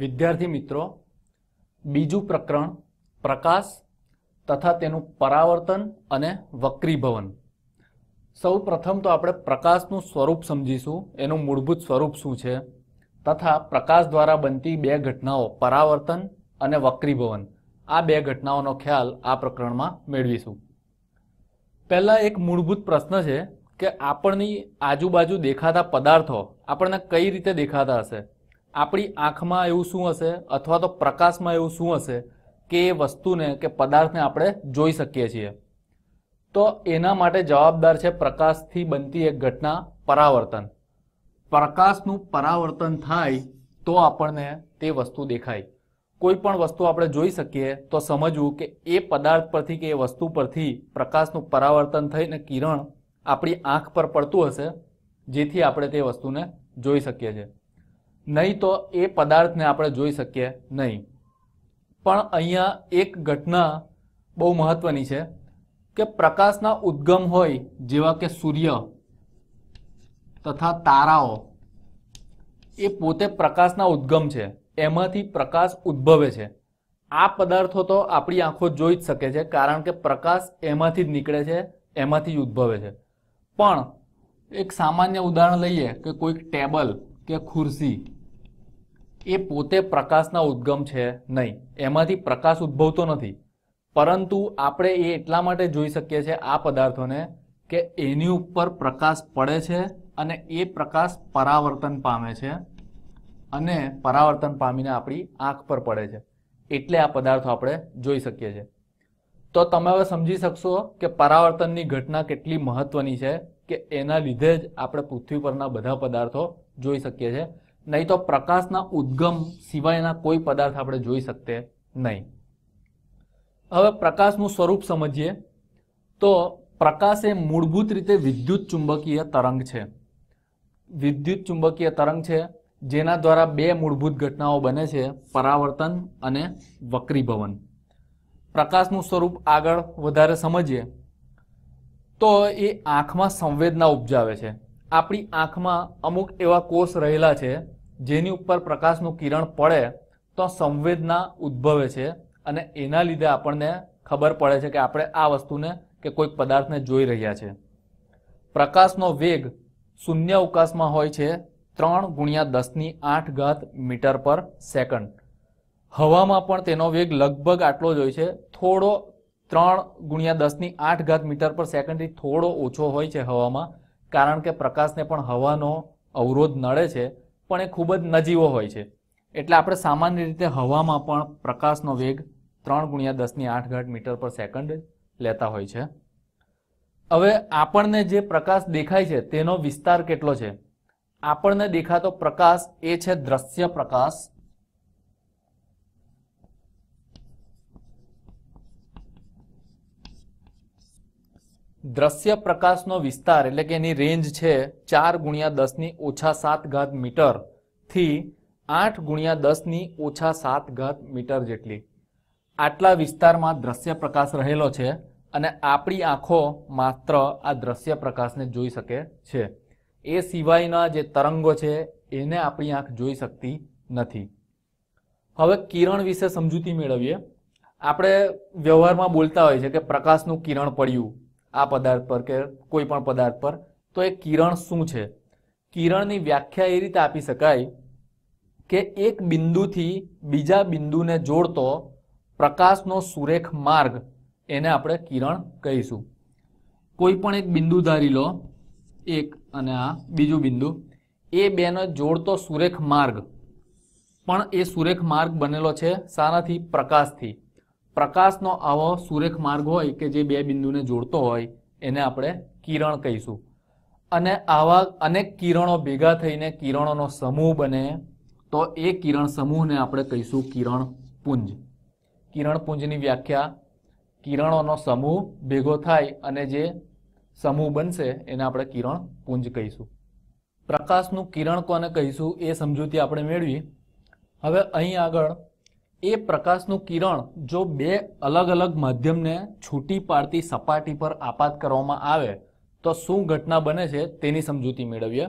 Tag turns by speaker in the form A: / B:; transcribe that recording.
A: વિદ્યાર્થી મિત્રો, બીજું પ્રકરણ પ્રકાશ તથા તેનું પરાવર્તન અને વક્રીભવન. સૌ પ્રથમ તો આપણે પ્રકાશનું સ્વરૂપ સમજીશું. એનું મૂળભૂત સ્વરૂપ શું છે? તથા પ્રકાશ દ્વારા બનતી બે ઘટનાઓ, પરાવર્તન અને વક્રીભવન. આ બે ઘટનાઓનો ખ્યાલ આ પ્રકરણમાં મેળવીશું. પહેલા એક મૂળભૂત પ્રશ્ન છે કે આપણની આજુબાજુ દેખાતા પદાર્થો આપણને કઈ રીતે દેખાતા હશે? આપણી આંખમાં એવું શું હશે અથવા તો પ્રકાશમાં એવું શું હશે કે એ વસ્તુને, કે પદાર્થને આપણે જોઈ શકીએ છીએ? તો એના માટે જવાબદાર છે પ્રકાશથી બનતી એક ઘટના, પરાવર્તન. પ્રકાશનું પરાવર્તન થાય તો આપણને તે વસ્તુ દેખાય. કોઈ પણ વસ્તુ આપણે જોઈ શકીએ તો સમજવું કે એ પદાર્થ પરથી કે એ વસ્તુ પરથી પ્રકાશનું પરાવર્તન થઈને કિરણ આપણી આંખ પર પડતું હશે, જેથી આપણે તે વસ્તુને જોઈ શકીએ છીએ. નહીં તો એ પદાર્થને આપણે જોઈ શકીએ નહીં. પણ અહીંયા એક ઘટના બહુ મહત્વની છે કે પ્રકાશના ઉદ્ગમ હોય જેવા કે સૂર્ય તથા તારાઓ, એ પોતે પ્રકાશના ઉદ્ગમ છે. એમાંથી પ્રકાશ ઉદ્ભવે છે. આ પદાર્થો તો આપણી આંખો જોઈ જ શકે છે કારણ કે પ્રકાશ એમાંથી જ નીકળે છે, એમાંથી જ ઉદ્ભવે છે. પણ એક સામાન્ય ઉદાહરણ લઈએ કે કોઈક ટેબલ કે ખુરશી, એ પોતે પ્રકાશના ઉદ્ગમ છે નહીં. એમાંથી પ્રકાશ ઉદ્ભવતો નથી. પરંતુ આપણે એ એટલા માટે જોઈ શકીએ છીએ આ પદાર્થોને કે એની ઉપર પ્રકાશ પડે છે અને એ પ્રકાશ પરાવર્તન પામે છે અને પરાવર્તન પામીને આપણી આંખ પર પડે છે. એટલે આ પદાર્થો આપણે જોઈ શકીએ છીએ. તો તમે હવે સમજી શકશો કે પરાવર્તનની ઘટના કેટલી મહત્વની છે કે એના લીધે જ આપણે પૃથ્વી પરના બધા પદાર્થો જોઈ શકીએ છીએ. નહીં તો પ્રકાશના ઉદ્ગમ સિવાયના કોઈ પદાર્થ આપણે જોઈ શકીએ નહીં. હવે પ્રકાશનું સ્વરૂપ સમજીએ તો પ્રકાશ એ મૂળભૂત રીતે વિદ્યુત ચુંબકીય તરંગ છે. વિદ્યુત ચુંબકીય તરંગ છે જેના દ્વારા બે મૂળભૂત ઘટનાઓ બને છે, પરાવર્તન અને વક્રીભવન. પ્રકાશનું સ્વરૂપ આગળ વધારે સમજીએ તો એ આંખમાં સંવેદના ઉપજાવે છે. આપણી આંખમાં અમુક એવા કોષ રહેલા છે, જેની ઉપર પ્રકાશનું કિરણ પડે તો સંવેદના ઉદ્ભવે છે અને એના લીધે આપણને ખબર પડે છે કે આપણે આ વસ્તુને કે કોઈક પદાર્થને જોઈ રહ્યા છે. પ્રકાશનો વેગ શૂન્ય અવકાશમાં હોય છે ત્રણ ગુણ્યા દસની આઠ ઘાત મીટર પર સેકન્ડ. હવામાં પણ તેનો વેગ લગભગ આટલો જ હોય છે, થોડો ત્રણ ગુણ્યા દસની આઠ ઘાત મીટર પર સેકન્ડથી થોડો ઓછો હોય છે હવામાં. કારણ કે પ્રકાશને પણ હવાનો અવરોધ નડે છે, પણ એ ખૂબ જ નજીવો હોય છે. એટલે આપણે સામાન્ય રીતે હવામાં પણ પ્રકાશનો વેગ ત્રણ ગુણ્યા દસની આઠ ઘાટ મીટર પર સેકન્ડ લેતા હોય છે. હવે આપણને જે પ્રકાશ દેખાય છે, તેનો વિસ્તાર કેટલો છે? આપણને દેખાતો પ્રકાશ એ છે દ્રશ્ય પ્રકાશ દ્રશ્ય પ્રકાશનો વિસ્તાર એટલે કે એની રેન્જ છે ચાર ગુણ્યા દસની ઓછા સાત ઘાત મીટરથી આઠ ગુણ્યા દસની ઓછા સાત ઘાત મીટર જેટલી. આટલા વિસ્તારમાં દ્રશ્ય પ્રકાશ રહેલો છે અને આપણી આંખો માત્ર આ દ્રશ્ય પ્રકાશને જોઈ શકે છે. એ સિવાયના જે તરંગો છે એને આપણી આંખ જોઈ શકતી નથી. હવે કિરણ વિશે સમજૂતી મેળવીએ. આપણે વ્યવહારમાં બોલતા હોય છે કે પ્રકાશનું કિરણ પડ્યું. આ પદાર્થ પર કે કોઈ પણ પદાર્થ પર. તો એ કિરણ શું છે? કિરણની વ્યાખ્યા એ રીતે આપી શકાય કે એક બિંદુથી બીજા બિંદુને જોડતો પ્રકાશનો સુરેખ માર્ગ એને આપણે કિરણ કહીશું. કોઈ પણ એક બિંદુ ધારી લો, એક અને આ બીજું બિંદુ. એ બેનો જોડતો સુરેખ માર્ગ. પણ એ સુરેખ માર્ગ બનેલો છે સારાથી પ્રકાશથી. પ્રકાશનો આવો સુરેખ માર્ગ હોય કે જે બે બિંદુને જોડતો હોય, એને આપણે કિરણ કહીશું. અને આવા અનેક કિરણો ભેગા થઈને કિરણોનો સમૂહ બને, તો એ કિરણ સમૂહને આપણે કહીશું કિરણ પુંજ. કિરણ પુંજની વ્યાખ્યા, કિરણોનો સમૂહ ભેગો થાય અને જે સમૂહ બનશે, એને આપણે કિરણ પુંજ કહીશું. પ્રકાશનું કિરણ કોને કહીશું એ સમજૂતી આપણે મેળવી. હવે અહીં આગળ એ પ્રકાશનું કિરણ જો બે અલગ અલગ માધ્યમને છૂટી પાડતી સપાટી પર આપાત કરવામાં આવે, તો શું ઘટના બને છે તેની સમજૂતી મેળવીએ.